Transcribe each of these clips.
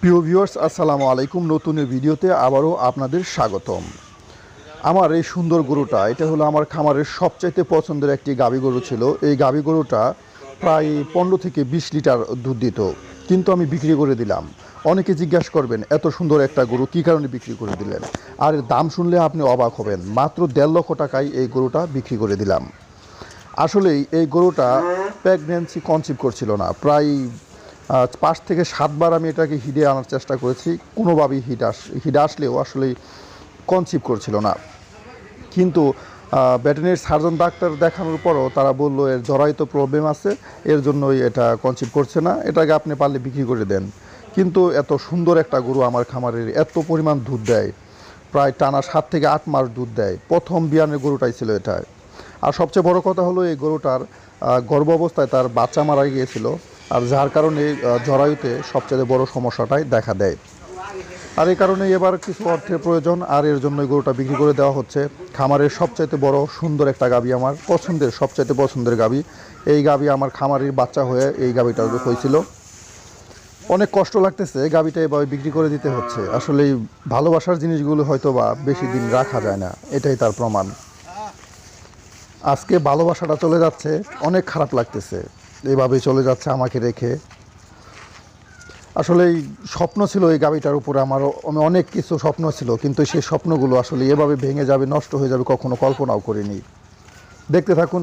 প্রিয় ভিউয়ার্স আসসালামু আলাইকুম। নতুন ভিডিওতে আবারও আপনাদের স্বাগতম। আমার এই সুন্দর গরুটা, এটা হলো আমার খামারের সবচাইতে পছন্দের একটি গাভী গরু ছিল। এই গাভী গরুটা প্রায় পনেরো থেকে বিশ লিটার দুধ দিত। কিন্তু আমি বিক্রি করে দিলাম। অনেকে জিজ্ঞাসা করবেন, এত সুন্দর একটা গরু কী কারণে বিক্রি করে দিলেন? আর দাম শুনলে আপনি অবাক হবেন। মাত্র দেড় লক্ষ টাকায় এই গরুটা বিক্রি করে দিলাম। আসলেই এই গরুটা প্রেগনেন্সি কনসিভ করছিল না। প্রায় পাঁচ থেকে সাতবার আমি এটাকে হিডে আনার চেষ্টা করেছি। কোনোভাবেই হিট আস, হিট আসলেও আসলে কনসিভ করছিল না। কিন্তু ভেটেরিনারি সার্জন ডাক্তার দেখানোর পরও তারা বলল, এর জরায়িত প্রবলেম আছে, এর জন্যই এটা কনসিভ করছে না। এটাকে আপনি পারলে বিক্রি করে দেন। কিন্তু এত সুন্দর একটা গরু আমার খামারের এত পরিমাণ দুধ দেয়। প্রায় টানা সাত থেকে আট মাস দুধ দেয়। প্রথম বিয়ানের গরুটাই ছিল এটা। আর সবচেয়ে বড় কথা হলো এই গরুটার গর্ভ অবস্থায় তার বাচ্চা মারা গিয়েছিল আর যার কারণে জরায়ুতে সবচেয়ে বড় সমস্যাটাই দেখা দেয়। আর এই কারণে এবার কিছু অর্থের প্রয়োজন। আর এর জন্য গরুটা বিক্রি করে দেওয়া হচ্ছে। খামারের সবচাইতে বড় সুন্দর একটা গাবি আমার, পছন্দের সবচাইতে পছন্দের গাবি। এই গাবি আমার খামারের বাচ্চা হয়ে এই গাবিটা হয়েছিল। অনেক কষ্ট লাগতেছে গাবিটা এভাবে বিক্রি করে দিতে হচ্ছে। আসলে ভালোবাসার জিনিসগুলো হয়তো বা বেশি দিন রাখা যায় না, এটাই তার প্রমাণ। আজকে ভালোবাসাটা চলে যাচ্ছে, অনেক খারাপ লাগতেছে। এইভাবে চলে যাচ্ছে আমাকে রেখে। আসলে স্বপ্ন ছিল এই গাবিটার উপরে, আমার অনেক কিছু স্বপ্ন ছিল, কিন্তু সেই স্বপ্নগুলো আসলে এভাবে ভেঙে যাবে, নষ্ট হয়ে যাবে, কখনো কল্পনাও করিনি। দেখতে থাকুন।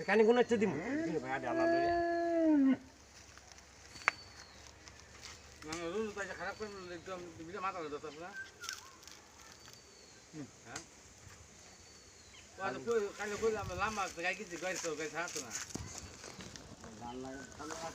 কানি গুণ হচ্ছে দিম ভাই আডে লইয়া খারাপ করে একদম মাথা আপনার হ্যাঁ কালে কই আমরা লাম্বা গাই কিছু গাই তো গাই ছাড়তো না ওই ঠ্যাং ভাগ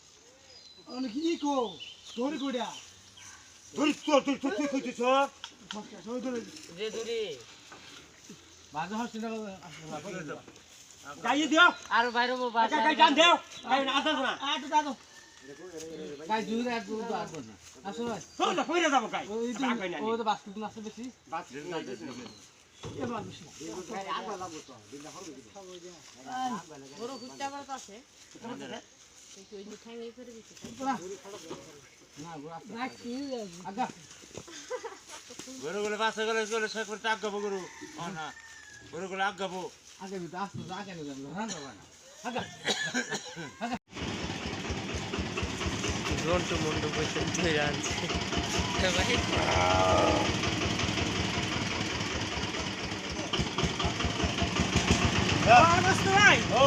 যে দূরে গাইয়ে দিও। আর বাইরে বাসা গাই জান দেও। গাই না আসা না গাই দুই আর দুই আসব না। আসো ভাই। তোর তো কইরা যাব গাই। না। ও তো বাস্কেট আছে বেশি। বড় কুত্তা আবার আছে কিন্তু ওই যে ঠ্যাং এই করে দিচ্ছে আগা গরু গুলো বাসা গেলে গেলে সে করে আগ গাবো গরু না গরু গুলো আগ আসতো আগে হ্যাঁ ঘন্টু ধরে আনছে ভাই ও